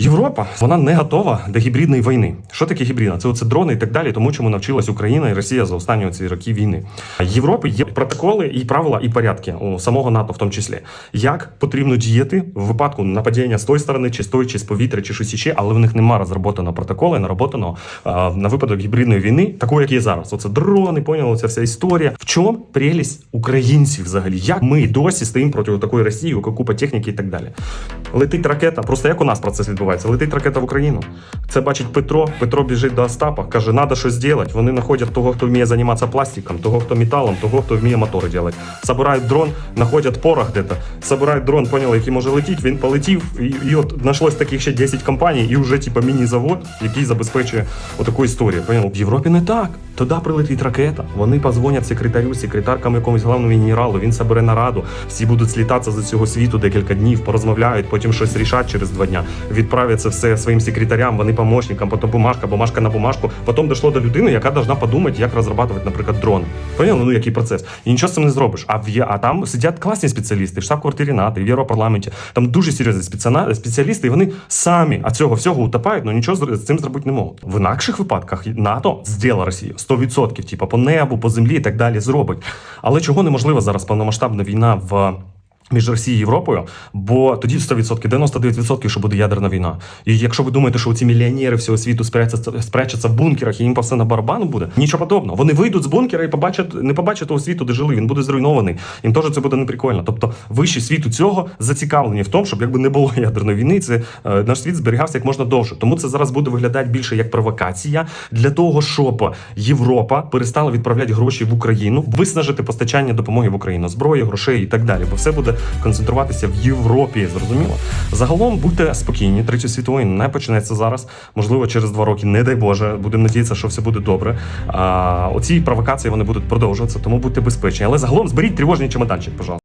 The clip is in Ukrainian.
Європа вона не готова до гібридної війни. Що таке гібридна? Це оце дрони і так далі, тому чому навчилась Україна і Росія за останні ці роки війни. В Європі є протоколи і правила і порядки у самого НАТО, в тому числі, як потрібно діяти в випадку нападіння з тої сторони, чи з тої, чи з повітря, чи щось іще, але в них немає розроботаного протоколу, нароботаного на випадок гібридної війни, такої, як є зараз. Оце дрони, поняли, ця вся історія. В чому прелість українців взагалі? Як ми досі стоїмо проти такої Росії, яка купа техніки і так далі? Летить ракета, просто як у нас процес відбувається? Летить ракета в Україну. Це бачить Петро. Петро біжить до Остапа, каже, треба щось зробити. Вони знаходять того, хто вміє займатися пластиком, того, хто металом, того, хто вміє мотори робити. Собирають дрон, знаходять порох де-то, собирають дрон, поняли, який може летіти. Він полетів, і, і от знайшлось таких ще 10 компаній, і вже типа міні-завод, який забезпечує отаку історію. Поняли? В Європі не так. Туди прилетить ракета. Вони позвонять секретарю, секретаркам якомусь головному генералу. Він собере нараду. Всі будуть слітатися з цього світу декілька днів, порозмовляють, потім щось рішать через два дня. Відправлять це все своїм секретарям, вони помощникам, потім бумажка, бумажка на бумажку. Потім дійшло до людини, яка должна подумати, як розробляти, наприклад, дрон. Поняли? Ну який процес? І нічого з цим не зробиш. А в Є- а там сидять класні спеціалісти, в штаб-квартирі НАТО, в Європарламенті. Там дуже серйозні спеціалісти, і вони самі а цього всього утопають, але нічого з з цим зробити не можуть. В інакших випадках НАТО зділа Росію 100%, типу по небу, по землі і так далі зробить. Але чого неможливо зараз повномасштабна війна в. Між Росією і Європою, бо тоді 100%, 99%, що буде ядерна війна. І якщо ви думаєте, що ці мільйонери всього світу спрячаться, спрячаться в бункерах і їм по все на барабану буде, нічого подобного. Вони вийдуть з бункера і побачать, не побачать того світу, де жили. Він буде зруйнований. Їм теж це буде неприкольно. Тобто, вищі світу цього зацікавлені в тому, щоб якби не було ядерної війни, це е, наш світ зберігався як можна довше. Тому це зараз буде виглядати більше як провокація для того, щоб Європа перестала відправляти гроші в Україну, виснажити постачання допомоги в Україну, зброї, грошей і так далі. Бо все буде концентруватися в Європі. Зрозуміло. Загалом будьте спокійні. Третя світової не почнеться зараз. Можливо, через два роки, не дай Боже, будемо надіятися, що все буде добре. А оці провокації вони будуть продовжуватися, тому будьте безпечні. Але загалом зберіть тривожний чемоданчик, пожалуйста.